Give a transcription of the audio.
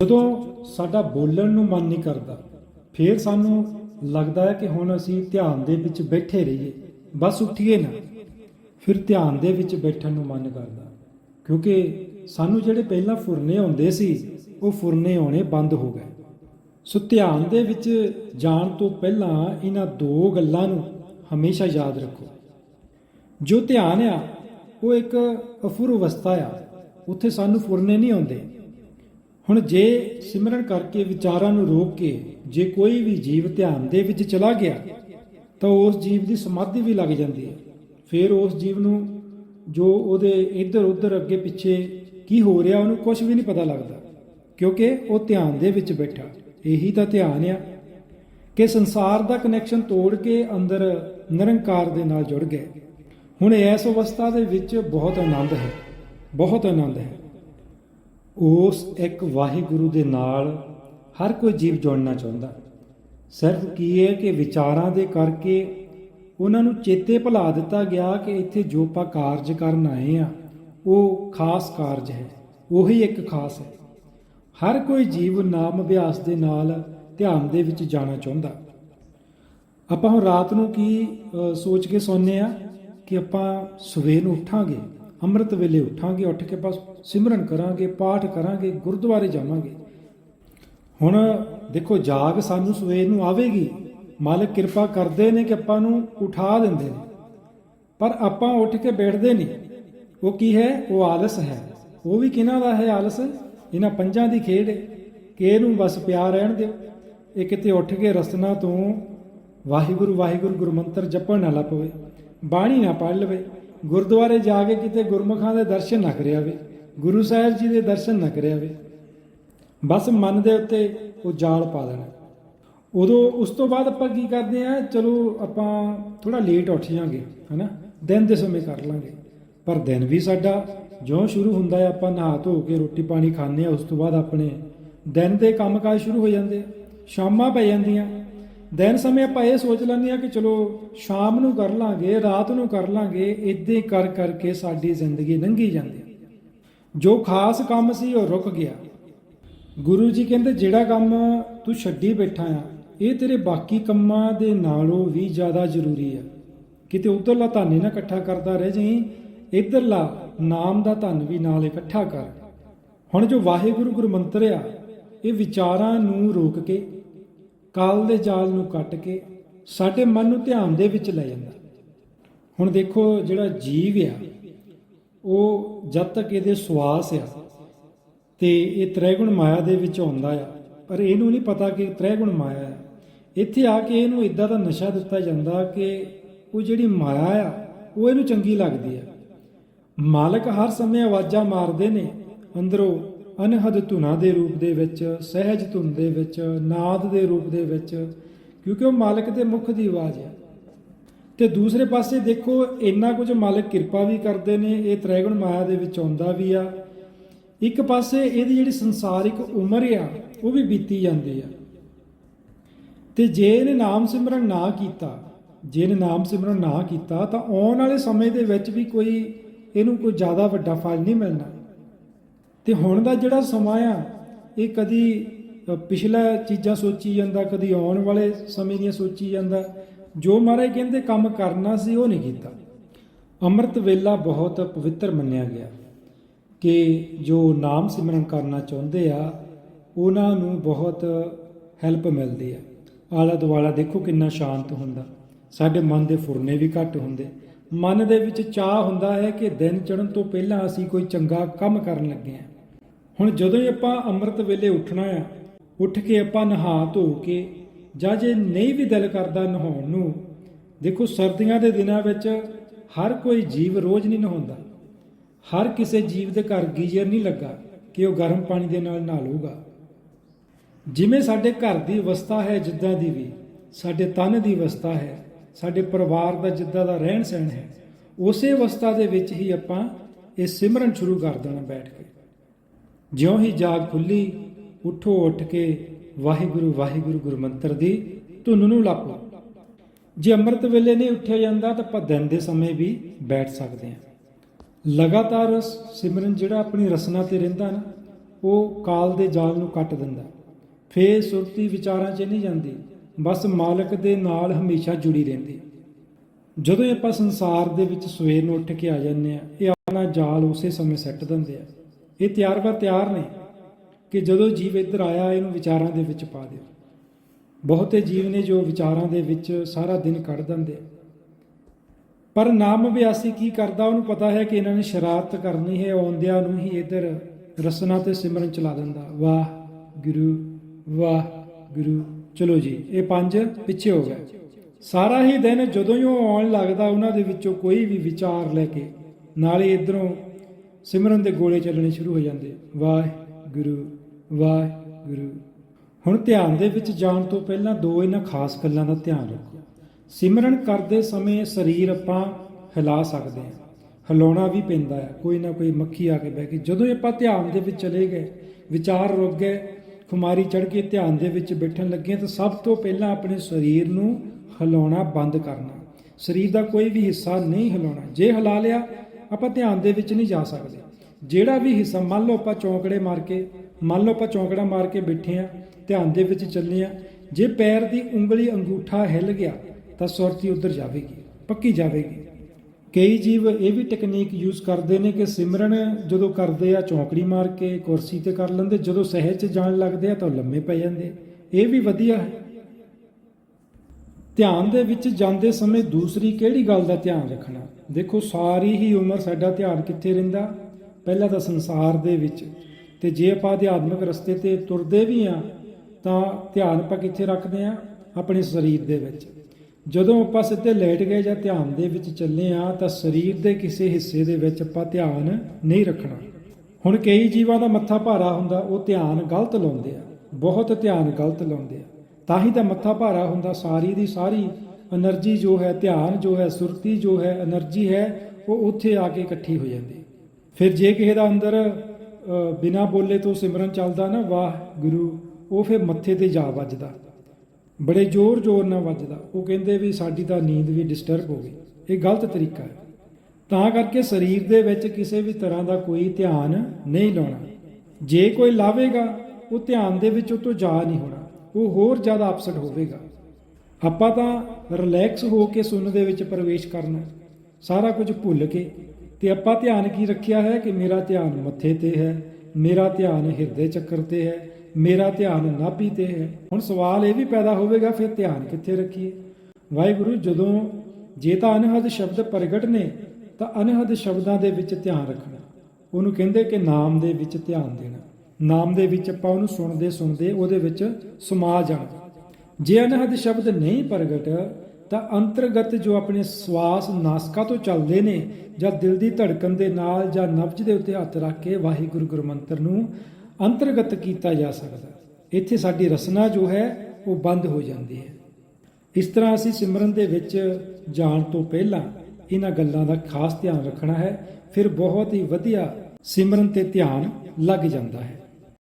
ਜਦੋਂ ਸਾਡਾ ਬੋਲਣ ਨੂੰ ਮਨ ਨਹੀਂ ਕਰਦਾ, ਫਿਰ ਸਾਨੂੰ ਲੱਗਦਾ ਹੈ ਕਿ ਹੁਣ ਅਸੀਂ ਧਿਆਨ ਦੇ ਵਿੱਚ ਬੈਠੇ ਰਹੀਏ, ਬਸ ਉੱਠੀਏ ਨਾ। ਫਿਰ ਧਿਆਨ ਦੇ ਵਿੱਚ ਬੈਠਣ ਨੂੰ ਮਨ ਕਰਦਾ, ਕਿਉਂਕਿ ਸਾਨੂੰ ਜਿਹੜੇ ਪਹਿਲਾਂ ਫੁਰਨੇ ਆਉਂਦੇ ਸੀ, ਉਹ ਫੁਰਨੇ ਆਉਣੇ ਬੰਦ ਹੋ ਗਏ। ਸੋ ਧਿਆਨ ਦੇ ਵਿੱਚ ਜਾਣ ਤੋਂ ਪਹਿਲਾਂ ਇਹਨਾਂ ਦੋ ਗੱਲਾਂ ਨੂੰ ਹਮੇਸ਼ਾ ਯਾਦ ਰੱਖੋ। ਜੋ ਧਿਆਨ ਆ, ਉਹ ਇੱਕ ਅਫੁਰ ਅਵਸਥਾ ਆ, ਉੱਥੇ ਸਾਨੂੰ ਫੁਰਨੇ ਨਹੀਂ ਆਉਂਦੇ। ਹੁਣ ਜੇ ਸਿਮਰਨ ਕਰਕੇ ਵਿਚਾਰਾਂ ਨੂੰ ਰੋਕ ਕੇ ਜੇ ਕੋਈ ਵੀ ਜੀਵ ਧਿਆਨ ਦੇ ਵਿੱਚ ਚਲਾ ਗਿਆ, ਤਾਂ ਉਸ ਜੀਵ ਦੀ ਸਮਾਧੀ ਵੀ ਲੱਗ ਜਾਂਦੀ ਹੈ। ਫਿਰ ਉਸ ਜੀਵ ਨੂੰ ਜੋ ਉਹਦੇ ਇੱਧਰ ਉੱਧਰ ਅੱਗੇ ਪਿੱਛੇ ਕੀ ਹੋ ਰਿਹਾ ਉਹਨੂੰ ਕੁਝ ਵੀ ਨਹੀਂ ਪਤਾ ਲੱਗਦਾ, ਕਿਉਂਕਿ ਉਹ ਧਿਆਨ ਦੇ ਵਿੱਚ ਬੈਠਾ। ਇਹੀ ਤਾਂ ਧਿਆਨ ਆ ਕਿ ਸੰਸਾਰ ਦਾ ਕਨੈਕਸ਼ਨ ਤੋੜ ਕੇ ਅੰਦਰ ਨਿਰੰਕਾਰ ਦੇ ਨਾਲ ਜੁੜ ਗਏ ਹੁਣ ਇਸ ਅਵਸਥਾ ਦੇ ਵਿੱਚ ਬਹੁਤ ਆਨੰਦ ਹੈ, ਬਹੁਤ ਆਨੰਦ ਹੈ। ਉਸ ਇੱਕ ਵਾਹਿਗੁਰੂ ਦੇ ਨਾਲ ਹਰ ਕੋਈ ਜੀਵ ਜੋੜਨਾ ਚਾਹੁੰਦਾ। ਸਿਰਫ ਕੀ ਹੈ ਕਿ ਵਿਚਾਰਾਂ ਦੇ ਕਰਕੇ ਉਹਨਾਂ ਨੂੰ ਚੇਤੇ ਭੁਲਾ ਦਿੱਤਾ ਗਿਆ ਕਿ ਇੱਥੇ ਜੋ ਆਪਾਂ ਕਾਰਜ ਕਰਨ ਆਏ ਆ ਉਹ ਖਾਸ ਕਾਰਜ ਹੈ, ਉਹੀ ਇੱਕ ਖਾਸ ਹੈ। ਹਰ ਕੋਈ ਜੀਵ ਨਾਮ ਅਭਿਆਸ ਦੇ ਨਾਲ ਧਿਆਨ ਦੇ ਵਿੱਚ ਜਾਣਾ ਚਾਹੁੰਦਾ। ਆਪਾਂ ਹੁਣ ਰਾਤ ਨੂੰ ਕੀ ਸੋਚ ਕੇ ਸੌਂਦੇ ਆ ਕਿ ਆਪਾਂ ਸਵੇਰ ਨੂੰ ਉੱਠਾਂਗੇ? ਅੰਮ੍ਰਿਤ ਵੇਲੇ ਉੱਠਾਂਗੇ, ਉੱਠ ਕੇ ਬਸ ਸਿਮਰਨ ਕਰਾਂਗੇ, ਪਾਠ ਕਰਾਂਗੇ, ਗੁਰਦੁਆਰੇ ਜਾਵਾਂਗੇ। ਹੁਣ ਦੇਖੋ, ਜਾਗ ਸਾਨੂੰ ਸਵੇਰ ਨੂੰ ਆਵੇਗੀ। ਮਾਲਕ ਕਿਰਪਾ ਕਰਦੇ ਨੇ ਕਿ ਆਪਾਂ ਨੂੰ ਉਠਾ ਦਿੰਦੇ ਨੇ। ਪਰ ਆਪਾਂ ਉੱਠ ਕੇ ਬੈਠਦੇ ਨਹੀਂ। ਉਹ ਕੀ ਹੈ? ਉਹ ਆਲਸ ਹੈ। ਉਹ ਵੀ ਕਿਹਨਾਂ ਦਾ ਹੈ ਆਲਸ? ਇਹਨਾਂ ਪੰਜਾਂ ਦੀ ਖੇਡ ਹੈ। ਕਿ ਇਹਨੂੰ ਬਸ ਪਿਆ ਰਹਿਣ ਦਿਓ। ਇਹ ਕਿਤੇ ਉੱਠ ਕੇ ਰਸਨਾ ਤੋਂ ਵਾਹਿਗੁਰੂ ਵਾਹਿਗੁਰੂ ਗੁਰਮੰਤਰ ਜਪਣ ਨਾ ਲੱਪਵੇ। ਬਾਣੀ ਨਾ ਪੜ ਲਵੇ। ਗੁਰਦੁਆਰੇ ਜਾ ਕੇ ਕਿਤੇ ਗੁਰਮੁਖਾਂ ਦੇ ਦਰਸ਼ਨ ਨਾ ਕਰਿਆ ਵੇ ਗੁਰੂ ਸਾਹਿਬ ਜੀ ਦੇ ਦਰਸ਼ਨ ਨਾ ਕਰਿਆ ਵੇ ਬਸ ਮਨ ਦੇ ਉੱਤੇ ਉਹ ਜਾਲ ਪਾ ਦੇਣਾ। ਉਦੋਂ ਉਸ ਤੋਂ ਬਾਅਦ ਆਪਾਂ ਕੀ ਕਰਦੇ ਆ ਚਲੋ ਆਪਾਂ ਥੋੜਾ ਲੇਟ ਉੱਠ ਜਾਾਂਗੇ ਹਨਾ? ਦਿਨ ਦੇ ਸਮੇਂ ਕਰ ਲਾਂਗੇ। ਪਰ ਦਿਨ ਵੀ ਸਾਡਾ, ਜਿਉਂ ਸ਼ੁਰੂ ਹੁੰਦਾ ਹੈ, ਆਪਾਂ ਨਹਾ ਧੋ ਕੇ ਰੋਟੀ ਪਾਣੀ ਖਾਂਦੇ ਆ ਉਸ ਤੋਂ ਬਾਅਦ ਆਪਣੇ ਦਿਨ ਦੇ ਕੰਮਕਾਜ ਸ਼ੁਰੂ ਹੋ ਜਾਂਦੇ ਆ, ਸ਼ਾਮਾਂ ਪੈ ਜਾਂਦੀਆਂ। ਦਿਨ ਸਮੇਂ ਆਪਾਂ ਇਹ ਸੋਚ ਲੈਂਦੇ ਆ ਕਿ ਚਲੋ ਸ਼ਾਮ ਨੂੰ ਕਰ ਲਾਂਗੇ, ਰਾਤ ਨੂੰ ਕਰ ਲਾਂਗੇ, ਇਦਾਂ ਕਰ ਕਰਕੇ ਸਾਡੀ ਜ਼ਿੰਦਗੀ ਲੰਘੀ ਜਾਂਦੀ ਜੋ ਖਾਸ ਕੰਮ ਸੀ ਉਹ ਰੁਕ ਗਿਆ। ਗੁਰੂ ਜੀ ਕਹਿੰਦੇ, ਜਿਹੜਾ ਕੰਮ ਤੂੰ ਛੱਡੀ ਬੈਠਾ ਆ, ਇਹ ਤੇਰੇ ਬਾਕੀ ਕੰਮਾਂ ਦੇ ਨਾਲੋਂ ਵੀ ਜ਼ਿਆਦਾ ਜ਼ਰੂਰੀ ਆ। ਕਿਤੇ ਉਧਰਲਾ ਧਨ ਨਾ ਇਕੱਠਾ ਕਰਦਾ ਰਹਿ ਜਾਈਂ, ਇਧਰਲਾ ਨਾਮ ਦਾ ਧਨ ਵੀ ਨਾਲ ਇਕੱਠਾ ਕਰ। ਹੁਣ ਜੋ ਵਾਹਿਗੁਰੂ ਗੁਰਮੰਤਰ ਆ, ਇਹ ਵਿਚਾਰਾਂ ਨੂੰ ਰੋਕ ਕੇ ਕਾਲ ਦੇ ਜਾਲ ਨੂੰ ਕੱਟ ਕੇ ਸਾਡੇ ਮਨ ਨੂੰ ਧਿਆਨ ਦੇ ਵਿੱਚ ਲੈ ਜਾਂਦਾ। ਹੁਣ ਦੇਖੋ ਜਿਹੜਾ ਜੀਵ ਆ, ਉਹ ਜਦ ਤੱਕ ਇਹਦੇ ਸਵਾਸ ਆ ਤੇ ਇਹ ਤ੍ਰੈਗੁਣ ਮਾਇਆ ਦੇ ਵਿੱਚ ਆਉਂਦਾ ਆ, ਪਰ ਇਹਨੂੰ ਨਹੀਂ ਪਤਾ ਕਿ ਤ੍ਰੈਗੁਣ ਮਾਇਆ ਆ। ਇੱਥੇ ਆ ਕੇ ਇਹਨੂੰ ਇਦਾਂ ਦਾ ਨਸ਼ਾ ਦਿੱਤਾ ਜਾਂਦਾ ਕਿ ਉਹ ਜਿਹੜੀ ਮਾਇਆ ਆ, ਉਹ ਇਹਨੂੰ ਚੰਗੀ ਲੱਗਦੀ ਆ। ਮਾਲਕ ਹਰ ਸਮੇਂ ਆਵਾਜ਼ਾਂ ਮਾਰਦੇ ਨੇ, ਅੰਦਰੋਂ ਅਨਹਦ ਧੁਨਾਂ ਦੇ ਰੂਪ ਦੇ ਵਿੱਚ, ਸਹਿਜ ਧੁਨ ਦੇ ਵਿੱਚ, ਨਾਦ ਦੇ ਰੂਪ ਦੇ ਵਿੱਚ, ਕਿਉਂਕਿ ਉਹ ਮਾਲਕ ਦੇ ਮੁਖ ਦੀ ਆਵਾਜ਼ ਹੈ। ਤੇ ਦੂਸਰੇ ਪਾਸੇ ਦੇਖੋ, ਇੰਨਾ ਕੁਝ ਮਾਲਕ ਕਿਰਪਾ ਵੀ ਕਰਦੇ ਨੇ, ਇਹ ਤ੍ਰੈਗੁਣ ਮਾਇਆ ਦੇ ਵਿੱਚ ਆਉਂਦਾ ਵੀ ਆ। ਇੱਕ ਪਾਸੇ ਇਹਦੀ ਜਿਹੜੀ ਸੰਸਾਰਿਕ ਉਮਰ ਆ, ਉਹ ਵੀ ਬੀਤੀ ਜਾਂਦੀ ਆ। ਤੇ ਜੇ ਇਹਨੇ ਨਾਮ ਸਿਮਰਨ ਨਾ ਕੀਤਾ, ਜੇ ਇਹਨੇ ਨਾਮ ਸਿਮਰਨ ਨਾ ਕੀਤਾ, ਤਾਂ ਆਉਣ ਵਾਲੇ ਸਮੇਂ ਦੇ ਵਿੱਚ ਵੀ ਕੋਈ ਇਹਨੂੰ ਕੋਈ ਜ਼ਿਆਦਾ ਵੱਡਾ ਫਲ ਨਹੀਂ ਮਿਲਣਾ। ਤੇ ਹੁਣ ਦਾ ਜਿਹੜਾ ਸਮਾਂ ਆ ਇਹ ਕਦੀ ਅ, ਪਿਛਲਾ ਚੀਜ਼ਾਂ ਸੋਚੀ ਜਾਂਦਾ ਕਦੀ ਆਉਣ ਵਾਲੇ ਸਮੇਂ ਦੀਆਂ ਸੋਚੀ ਜਾਂਦਾ। ਜੋ ਮਹਾਰਾਜ ਕਹਿੰਦੇ ਕੰਮ ਕਰਨਾ ਸੀ ਉਹ ਨਹੀਂ ਕੀਤਾ। ਅੰਮ੍ਰਿਤ ਵੇਲਾ ਬਹੁਤ ਪਵਿੱਤਰ ਮੰਨਿਆ ਗਿਆ ਕਿ ਜੋ ਨਾਮ ਸਿਮਰਨ ਕਰਨਾ ਚਾਹੁੰਦੇ ਆ ਉਹਨਾਂ ਨੂੰ ਬਹੁਤ ਹੈਲਪ ਮਿਲਦੀ ਆ। ਆਲਾ ਦੁਆਲਾ ਦੇਖੋ ਕਿੰਨਾ ਸ਼ਾਂਤ ਹੁੰਦਾ। ਸਾਡੇ ਮਨ ਦੇ ਫੁਰਨੇ ਵੀ ਘੱਟ ਹੁੰਦੇ। ਮਨ ਦੇ ਵਿੱਚ ਚਾਹ ਹੁੰਦਾ ਹੈ ਕਿ ਦਿਨ ਚੜ੍ਹਨ ਤੋਂ ਪਹਿਲਾਂ ਅਸੀਂ ਕੋਈ ਚੰਗਾ ਕੰਮ ਕਰਨ ਲੱਗੇ ਆ। ਹੁਣ ਜਦੋਂ ਹੀ ਆਪਾਂ ਅੰਮ੍ਰਿਤ ਵੇਲੇ ਉੱਠਣਾ ਆ, ਉੱਠ ਕੇ ਆਪਾਂ ਨਹਾ ਧੋ ਕੇ, ਜਾਂ ਜੇ ਨਹੀਂ ਵੀ ਦਿਲ ਕਰਦਾ ਨਹਾਉਣ ਨੂੰ, ਦੇਖੋ ਸਰਦੀਆਂ ਦੇ ਦਿਨਾਂ ਵਿੱਚ ਹਰ ਕੋਈ ਜੀਵ ਰੋਜ਼ ਨਹੀਂ ਨਹਾਉਂਦਾ। ਹਰ ਕਿਸੇ ਜੀਵ ਦੇ ਘਰ ਗੀਜ਼ਰ ਨਹੀਂ ਲੱਗਾ ਕਿ ਉਹ ਗਰਮ ਪਾਣੀ ਦੇ ਨਾਲ ਨਹਾ ਲੂਗਾ ਜਿਵੇਂ ਸਾਡੇ ਘਰ ਦੀ ਅਵਸਥਾ ਹੈ ਜਿੱਦਾਂ ਦੀ ਵੀ, ਸਾਡੇ ਤਨ ਦੀ ਅਵਸਥਾ ਹੈ, ਸਾਡੇ ਪਰਿਵਾਰ ਦਾ ਜਿੱਦਾਂ ਦਾ ਰਹਿਣ ਸਹਿਣ ਹੈ, ਉਸੇ ਅਵਸਥਾ ਦੇ ਵਿੱਚ ਹੀ ਆਪਾਂ ਇਹ ਸਿਮਰਨ ਸ਼ੁਰੂ ਕਰ ਦੇਣਾ ਬੈਠ ਕੇ। ਜਿਉਂ ਹੀ ਜਾਗ ਖੁੱਲੀ, ਉਠੋ ਉੱਠ ਕੇ ਵਾਹਿਗੁਰੂ ਵਾਹਿਗੁਰੂ ਗੁਰਮੰਤਰ ਦੀ ਧੁਨ ਨੂੰ ਲਾਪੋ। ਜੇ ਅੰਮ੍ਰਿਤ ਵੇਲੇ ਨਹੀਂ ਉੱਠਿਆ ਜਾਂਦਾ, ਤਾਂ ਆਪਾਂ ਦਿਨ ਦੇ ਸਮੇਂ ਵੀ ਬੈਠ ਸਕਦੇ ਹਾਂ। ਲਗਾਤਾਰ ਸਿਮਰਨ ਜਿਹੜਾ ਆਪਣੀ ਰਸਨਾ ਤੇ ਰਹਿੰਦਾ ਨਾ, ਉਹ ਕਾਲ ਦੇ ਜਾਲ ਨੂੰ ਕੱਟ ਦਿੰਦਾ। ਫੇਰ ਸੁਰਤੀ ਵਿਚਾਰਾਂ 'ਚ ਨਹੀਂ ਜਾਂਦੀ, ਬਸ ਮਾਲਕ ਦੇ ਨਾਲ ਹਮੇਸ਼ਾ ਜੁੜੀ ਰਹਿੰਦੀ। ਜਦੋਂ ਇਹ ਆਪਾਂ ਸੰਸਾਰ ਦੇ ਵਿੱਚ ਸਵੇਰ ਨੂੰ ਉੱਠ ਕੇ ਆ ਜਾਂਦੇ ਆ ਇਹ ਆਪਣਾ ਜਾਲ ਉਸੇ ਸਮੇਂ ਸੱਟ ਦਿੰਦੇ ਆ। ਇਹ ਤਿਆਰ ਬਰ ਤਿਆਰ ਨੇ ਕਿ ਜਦੋਂ ਜੀਵ ਇੱਧਰ ਆਇਆ, ਇਹਨੂੰ ਵਿਚਾਰਾਂ ਦੇ ਵਿੱਚ ਪਾ ਦਿਓ। ਬਹੁਤੇ ਜੀਵ ਨੇ ਜੋ ਵਿਚਾਰਾਂ ਦੇ ਵਿੱਚ ਸਾਰਾ ਦਿਨ ਕੱਢ ਦਿੰਦੇ ਪਰ ਨਾਮ ਅਭਿਆਸੀ ਕੀ ਕਰਦਾ, ਉਹਨੂੰ ਪਤਾ ਹੈ ਕਿ ਇਹਨਾਂ ਨੇ ਸ਼ਰਾਰਤ ਕਰਨੀ ਹੈ, ਆਉਂਦਿਆਂ ਨੂੰ ਹੀ ਇੱਧਰ ਰਸਨਾ ਤੇ ਸਿਮਰਨ ਚਲਾ ਦਿੰਦਾ, ਵਾਹ ਗੁਰੂ ਵਾਹ ਗੁਰੂ, ਚਲੋ ਜੀ, ਇਹ ਪੰਜ ਪਿੱਛੇ ਹੋ ਗਏ। ਸਾਰਾ ਹੀ ਦਿਨ ਜਦੋਂ ਹੀ ਉਹ ਆਉਣ ਲੱਗਦਾ, ਉਹਨਾਂ ਦੇ ਵਿੱਚੋਂ ਕੋਈ ਵੀ ਵਿਚਾਰ ਲੈ ਕੇ, ਨਾਲੇ ਇਧਰੋਂ ਸਿਮਰਨ ਦੇ ਗੋਲੇ ਚੱਲਣੇ ਸ਼ੁਰੂ ਹੋ ਜਾਂਦੇ। ਵਾਹਿਗੁਰੂ ਵਾਹਿਗੁਰੂ। ਹੁਣ ਧਿਆਨ ਦੇ ਵਿੱਚ ਜਾਣ ਤੋਂ ਪਹਿਲਾਂ ਦੋ ਇਹਨਾਂ ਖਾਸ ਗੱਲਾਂ ਦਾ ਧਿਆਨ ਰੱਖੋ। ਸਿਮਰਨ ਕਰਦੇ ਸਮੇਂ ਸਰੀਰ ਆਪਾਂ ਹਿਲਾ ਸਕਦੇ ਹਾਂ। ਹਿਲਾਉਣਾ ਵੀ ਪੈਂਦਾ ਹੈ। ਕੋਈ ਨਾ ਕੋਈ ਮੱਖੀ ਆ ਕੇ ਬਹਿ ਕੇ। ਜਦੋਂ ਹੀ ਆਪਾਂ ਧਿਆਨ ਦੇ ਵਿੱਚ ਚਲੇ ਗਏ, ਵਿਚਾਰ ਰੁਕ ਗਏ, ਖੁਮਾਰੀ ਚੜ ਕੇ ਧਿਆਨ ਦੇ ਵਿੱਚ ਬੈਠਣ ਲੱਗੇ ਤਾਂ ਸਭ ਤੋਂ ਪਹਿਲਾਂ ਆਪਣੇ ਸਰੀਰ ਨੂੰ ਹਿਲਾਉਣਾ ਬੰਦ ਕਰਨਾ। ਸਰੀਰ ਦਾ ਕੋਈ ਵੀ ਹਿੱਸਾ ਨਹੀਂ ਹਿਲਾਉਣਾ। ਜੇ ਹਿਲਾ ਲਿਆ ਆਪਾਂ ਧਿਆਨ ਦੇ ਵਿੱਚ ਨਹੀਂ ਜਾ ਸਕਦੇ। ਜਿਹੜਾ ਵੀ ਹਿੱਸਾ ਮੰਨ ਲਓ ਆਪਾਂ ਚੌਂਕੜੇ ਮਾਰ ਕੇ, ਮੰਨ ਲਓ ਆਪਾਂ ਚੌਂਕੜਾ ਮਾਰ ਕੇ ਬੈਠੇ ਆ ਧਿਆਨ ਦੇ ਵਿੱਚ ਚੱਲੇ ਆ ਜੇ ਪੈਰ ਦੀ ਉਂਗਲੀ ਅੰਗੂਠਾ ਹਿੱਲ ਗਿਆ, ਤਾਂ ਸੁਰਤੀ ਉਧਰ ਜਾਵੇਗੀ, ਪੱਕੀ ਜਾਵੇਗੀ। ਕਈ ਜੀਵ ਇਹ ਵੀ ਟੈਕਨੀਕ ਯੂਜ਼ ਕਰਦੇ ਨੇ ਕਿ ਸਿਮਰਨ ਜਦੋਂ ਕਰਦੇ ਆ, ਚੌਂਕੜੀ ਮਾਰ ਕੇ ਕੁਰਸੀ ਤੇ ਕਰ ਲੈਂਦੇ, ਜਦੋਂ ਸਹਿਜ ਚ ਜਾਣ ਲੱਗਦੇ ਆ ਤਾਂ ਉਹ ਲੰਮੇ ਪੈ ਜਾਂਦੇ। ਇਹ ਵੀ ਵਧੀਆ ਹੈ। ਧਿਆਨ ਦੇ ਵਿੱਚ ਜਾਂਦੇ ਸਮੇਂ ਦੂਸਰੀ ਕਿਹੜੀ ਗੱਲ ਦਾ ਧਿਆਨ ਰੱਖਣਾ? ਦੇਖੋ, ਸਾਰੀ ਹੀ ਉਮਰ ਸਾਡਾ ਧਿਆਨ ਕਿੱਥੇ ਰਹਿੰਦਾ? ਪਹਿਲਾਂ ਤਾਂ ਸੰਸਾਰ ਦੇ ਵਿੱਚ। ਤੇ ਜੇ ਆਪਾਂ ਅਧਿਆਤਮਿਕ ਰਸਤੇ ਤੇ ਤੁਰਦੇ ਵੀ ਆ, ਤਾਂ ਧਿਆਨ ਆਪਾਂ ਕਿੱਥੇ ਰੱਖਦੇ ਆ? ਆਪਣੇ ਸਰੀਰ ਦੇ ਵਿੱਚ। ਜਦੋਂ ਆਪਾਂ ਸਿੱਧੇ ਲੇਟ ਗਏ ਜਾਂ ਧਿਆਨ ਦੇ ਵਿੱਚ ਚੱਲੇ ਆ, ਤਾਂ ਸਰੀਰ ਦੇ ਕਿਸੇ ਹਿੱਸੇ ਦੇ ਵਿੱਚ ਆਪਾਂ ਧਿਆਨ ਨਹੀਂ ਰੱਖਣਾ। ਹੁਣ ਕਈ ਜੀਵਾਂ ਦਾ ਮੱਥਾ ਭਾਰਾ ਹੁੰਦਾ, ਉਹ ਧਿਆਨ ਗਲਤ ਲਾਉਂਦੇ ਆ। ਬਹੁਤ ਧਿਆਨ ਗਲਤ ਲਾਉਂਦੇ ਆ। ਤਾਂ ਹੀ ਤਾਂ ਮੱਥਾ ਭਾਰਾ ਹੁੰਦਾ ਸਾਰੀ ਦੀ ਸਾਰੀ। એનર્ਜੀ ਜੋ ਹੈ, ਧਿਆਨ ਜੋ ਹੈ, ਸੁਰਤੀ ਜੋ ਹੈ, એનર્ਜੀ ਹੈ, ਉਹ ਉੱਥੇ ਆ ਕੇ ਇਕੱਠੀ ਹੋ ਜਾਂਦੀ। ਫਿਰ ਜੇ ਕਿਸੇ ਦਾ ਅੰਦਰ ਬਿਨਾ ਬੋਲੇ ਤੋਂ ਸਿਮਰਨ ਚੱਲਦਾ ਨਾ, ਵਾਹ ਗੁਰੂ, ਉਹ ਫਿਰ ਮੱਥੇ ਤੇ ਜਾ ਵੱਜਦਾ। ਬੜੇ ਜ਼ੋਰ ਜ਼ੋਰ ਨਾਲ ਵੱਜਦਾ। ਉਹ ਕਹਿੰਦੇ ਵੀ ਸਾਡੀ ਤਾਂ ਨੀਂਦ ਵੀ ਡਿਸਟਰਬ ਹੋ ਗਈ। ਇਹ ਗਲਤ ਤਰੀਕਾ ਹੈ। ਤਾਂ ਕਰਕੇ ਸਰੀਰ ਦੇ ਵਿੱਚ ਕਿਸੇ ਵੀ ਤਰ੍ਹਾਂ ਦਾ ਕੋਈ ਧਿਆਨ ਨਹੀਂ ਲਾਉਣਾ। ਜੇ ਕੋਈ ਲਾਵੇਗਾ, ਉਹ ਧਿਆਨ ਦੇ ਵਿੱਚ ਉਹ ਤੋਂ ਜਾ ਨਹੀਂ ਹੋਣਾ। ਉਹ ਹੋਰ ਜ਼ਿਆਦਾ ਅਪਸੈਟ ਹੋਵੇਗਾ। ਆਪਾਂ ਤਾਂ ਰਿਲੈਕਸ ਹੋ ਕੇ ਸੁਣ ਦੇ ਵਿੱਚ ਪ੍ਰਵੇਸ਼ ਕਰਨਾ ਸਾਰਾ ਕੁਝ ਭੁੱਲ ਕੇ। ਤੇ ਆਪਾਂ ਧਿਆਨ ਕੀ ਰੱਖਿਆ ਹੈ ਕਿ ਮੇਰਾ ਧਿਆਨ ਮੱਥੇ ਤੇ ਹੈ, ਮੇਰਾ ਧਿਆਨ ਹਿਰਦੇ ਚੱਕਰ ਤੇ ਹੈ, ਮੇਰਾ ਧਿਆਨ ਨਾਭੀ ਤੇ ਹੈ। ਹੁਣ ਸਵਾਲ ਇਹ ਵੀ ਪੈਦਾ ਹੋਵੇਗਾ, ਫਿਰ ਧਿਆਨ ਕਿੱਥੇ ਰੱਖੀਏ? ਵਾਹਿਗੁਰੂ, ਜਦੋਂ ਜੇ ਤਾਂ ਅਨਹਦ ਸ਼ਬਦ ਪ੍ਰਗਟ ਨੇ, ਤਾਂ ਅਨਹਦ ਸ਼ਬਦਾਂ ਦੇ ਵਿੱਚ ਧਿਆਨ ਰੱਖਣਾ। ਉਹਨੂੰ ਕਹਿੰਦੇ ਕਿ ਨਾਮ ਦੇ ਵਿੱਚ ਧਿਆਨ ਦੇਣਾ। ਨਾਮ ਦੇ ਵਿੱਚ ਆਪਾਂ ਉਹਨੂੰ ਸੁਣਦੇ ਸੁਣਦੇ ਉਹਦੇ ਵਿੱਚ ਸਮਾ ਜਾਣਾ ਜੇ ਅਨਹਦ ਸ਼ਬਦ ਨਹੀਂ ਪ੍ਰਗਟ, ਤਾਂ ਅੰਤਰਗਤ ਜੋ ਆਪਣੇ ਸਵਾਸ ਨਾਸਕਾ ਤੋਂ ਚੱਲਦੇ ਨੇ, ਜਾਂ ਦਿਲ ਦੀ ਧੜਕਣ ਦੇ ਨਾਲ, ਜਾਂ ਨਬਜ ਦੇ ਉੱਤੇ ਹੱਥ ਰੱਖ ਕੇ ਵਾਹਿਗੁਰੂ ਗੁਰਮੰਤਰ ਨੂੰ ਅੰਤਰਗਤ ਕੀਤਾ ਜਾ ਸਕਦਾ। ਇੱਥੇ ਸਾਡੀ ਰਸਨਾ ਜੋ ਹੈ, ਉਹ ਬੰਦ ਹੋ ਜਾਂਦੀ ਹੈ। ਇਸ ਤਰ੍ਹਾਂ ਅਸੀਂ ਸਿਮਰਨ ਦੇ ਵਿੱਚ ਜਾਣ ਤੋਂ ਪਹਿਲਾਂ ਇਹਨਾਂ ਗੱਲਾਂ ਦਾ ਖਾਸ ਧਿਆਨ ਰੱਖਣਾ ਹੈ, ਫਿਰ ਬਹੁਤ ਹੀ ਵਧੀਆ ਸਿਮਰਨ ਤੇ ਧਿਆਨ ਲੱਗ ਜਾਂਦਾ ਹੈ।